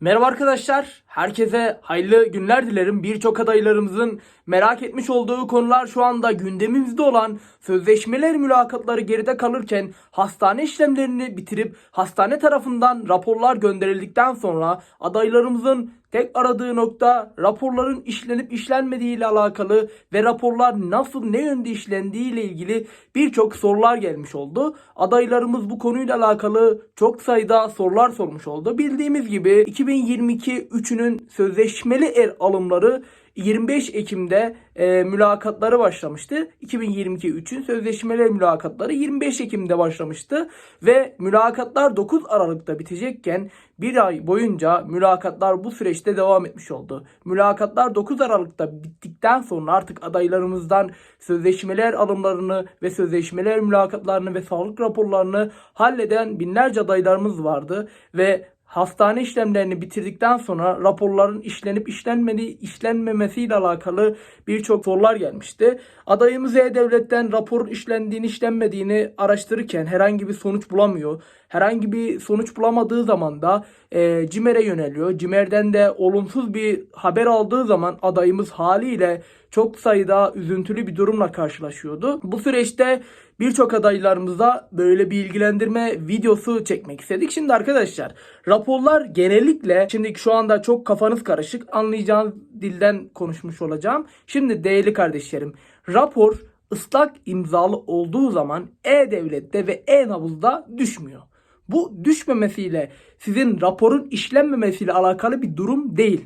Merhaba arkadaşlar. Herkese hayırlı günler dilerim. Birçok adaylarımızın merak etmiş olduğu konular şu anda gündemimizde olan sözleşmeler mülakatları geride kalırken hastane işlemlerini bitirip hastane tarafından raporlar gönderildikten sonra adaylarımızın tek aradığı nokta raporların işlenip işlenmediği ile alakalı ve raporlar nasıl ne yönde işlendiği ile ilgili birçok sorular gelmiş oldu. Adaylarımız bu konuyla alakalı çok sayıda sorular sormuş oldu. Bildiğimiz gibi 2022 3'ünün sözleşmeli er alımları 25 Ekim'de e, mülakatları başlamıştı. 2022 3'ün sözleşmeli mülakatları 25 Ekim'de başlamıştı ve mülakatlar 9 Aralık'ta bitecekken bir ay boyunca mülakatlar bu süreçte devam etmiş oldu. Mülakatlar 9 Aralık'ta bittikten sonra artık adaylarımızdan sözleşmeler alımlarını ve sözleşmeler mülakatlarını ve sağlık raporlarını halleden binlerce adaylarımız vardı ve hastane işlemlerini bitirdikten sonra raporların işlenip işlenmediği işlenmemesiyle alakalı birçok sorular gelmişti. Adayımız E-Devlet'ten raporun işlendiğini işlenmediğini araştırırken herhangi bir sonuç bulamıyor. Herhangi bir sonuç bulamadığı zaman da e, CİMER'e yöneliyor. CİMER'den de olumsuz bir haber aldığı zaman adayımız haliyle çok sayıda üzüntülü bir durumla karşılaşıyordu. Bu süreçte birçok adaylarımıza böyle bilgilendirme videosu çekmek istedik. Şimdi arkadaşlar raporlar genellikle şimdi şu anda çok kafanız karışık anlayacağınız dilden konuşmuş olacağım. Şimdi değerli kardeşlerim rapor ıslak imzalı olduğu zaman E-Devlet'te ve E-Nabız'da düşmüyor. Bu düşmemesiyle sizin raporun işlenmemesiyle alakalı bir durum değil.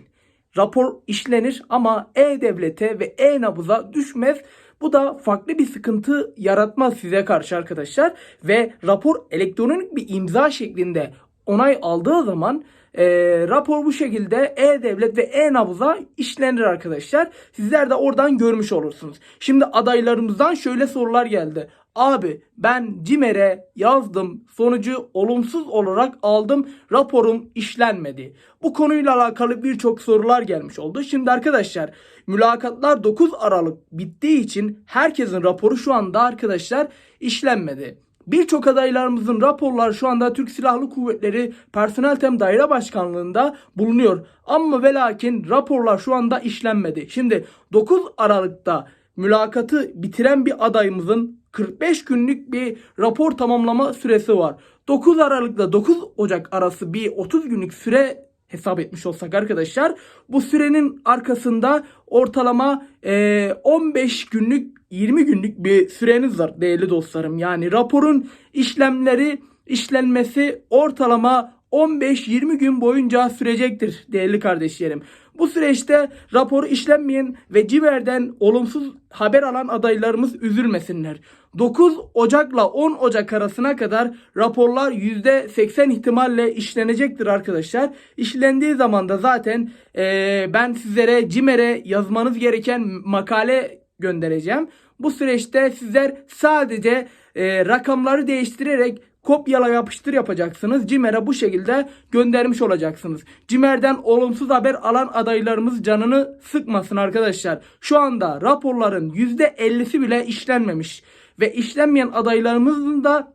Rapor işlenir ama E-Devlet'e ve E-Nabız'a düşmez. Bu da farklı bir sıkıntı yaratmaz size karşı arkadaşlar. Ve rapor elektronik bir imza şeklinde onay aldığı zaman e, rapor bu şekilde E-Devlet ve E-Nabız'a işlenir arkadaşlar. Sizler de oradan görmüş olursunuz. Şimdi adaylarımızdan şöyle sorular geldi. Abi ben CİMER'e yazdım sonucu olumsuz olarak aldım raporum işlenmedi. Bu konuyla alakalı birçok sorular gelmiş oldu. Şimdi arkadaşlar mülakatlar 9 Aralık bittiği için herkesin raporu şu anda arkadaşlar işlenmedi. Birçok adaylarımızın raporları şu anda Türk Silahlı Kuvvetleri Personel Tem Daire Başkanlığı'nda bulunuyor. Ama ve lakin raporlar şu anda işlenmedi. Şimdi 9 Aralık'ta mülakatı bitiren bir adayımızın 45 günlük bir rapor tamamlama süresi var. 9 Aralık'la 9 Ocak arası bir 30 günlük süre hesap etmiş olsak arkadaşlar bu sürenin arkasında ortalama e, 15 günlük 20 günlük bir süreniz var değerli dostlarım. Yani raporun işlemleri işlenmesi ortalama 15-20 gün boyunca sürecektir değerli kardeşlerim. Bu süreçte raporu işlenmeyen ve CİMER'den olumsuz haber alan adaylarımız üzülmesinler. 9 Ocak'la 10 Ocak arasına kadar raporlar %80 ihtimalle işlenecektir arkadaşlar. İşlendiği zaman da zaten eee, ben sizlere CİMER'e yazmanız gereken makale göndereceğim. Bu süreçte sizler sadece eee, rakamları değiştirerek kopyala yapıştır yapacaksınız. CİMER'e bu şekilde göndermiş olacaksınız. CİMER'den olumsuz haber alan adaylarımız canını sıkmasın arkadaşlar. Şu anda raporların %50'si bile işlenmemiş. Ve işlenmeyen adaylarımızın da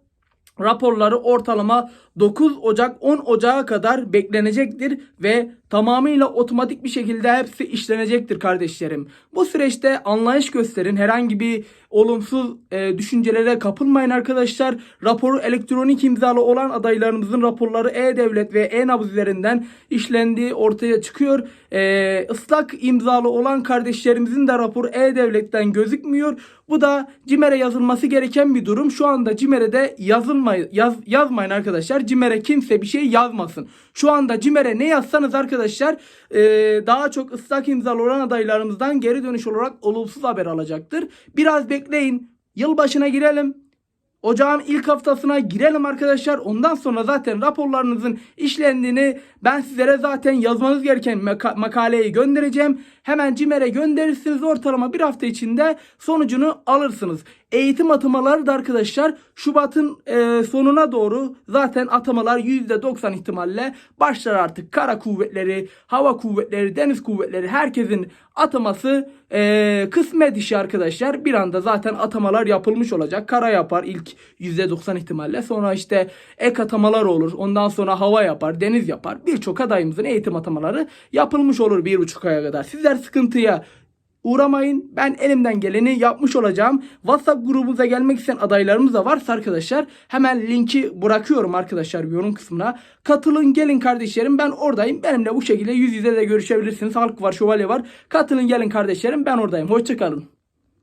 raporları ortalama 9 Ocak 10 Ocak'a kadar beklenecektir ve tamamıyla otomatik bir şekilde hepsi işlenecektir kardeşlerim. Bu süreçte anlayış gösterin. Herhangi bir olumsuz e, düşüncelere kapılmayın arkadaşlar. Raporu elektronik imzalı olan adaylarımızın raporları E-Devlet ve E-Nabız üzerinden işlendiği ortaya çıkıyor. E, ıslak imzalı olan kardeşlerimizin de raporu E-Devlet'ten gözükmüyor. Bu da CİMER'e yazılması gereken bir durum. Şu anda CİMER'e de yazılmayın, yaz, yazmayın arkadaşlar. CİMER'e kimse bir şey yazmasın. Şu anda CİMER'e ne yazsanız arkadaşlar e, daha çok ıslak imzalı olan adaylarımızdan geri dönüş olarak olumsuz haber alacaktır. Biraz bekleyin. Yılbaşına girelim. Ocağın ilk haftasına girelim arkadaşlar. Ondan sonra zaten raporlarınızın işlendiğini ben sizlere zaten yazmanız gereken maka- makaleyi göndereceğim. Hemen CİMER'e gönderirsiniz ortalama bir hafta içinde sonucunu alırsınız. Eğitim atamaları da arkadaşlar Şubat'ın e, sonuna doğru zaten atamalar %90 ihtimalle başlar artık. Kara kuvvetleri, hava kuvvetleri, deniz kuvvetleri herkesin ataması e, kısmet işi arkadaşlar. Bir anda zaten atamalar yapılmış olacak. Kara yapar ilk %90 ihtimalle. Sonra işte ek atamalar olur. Ondan sonra hava yapar, deniz yapar. Birçok adayımızın eğitim atamaları yapılmış olur bir buçuk aya kadar. Sizler sıkıntıya uğramayın. Ben elimden geleni yapmış olacağım. WhatsApp grubumuza gelmek isteyen adaylarımız da varsa arkadaşlar hemen linki bırakıyorum arkadaşlar yorum kısmına. Katılın gelin kardeşlerim ben oradayım. Benimle bu şekilde yüz yüze de görüşebilirsiniz. Halk var, şövalye var. Katılın gelin kardeşlerim ben oradayım. Hoşçakalın.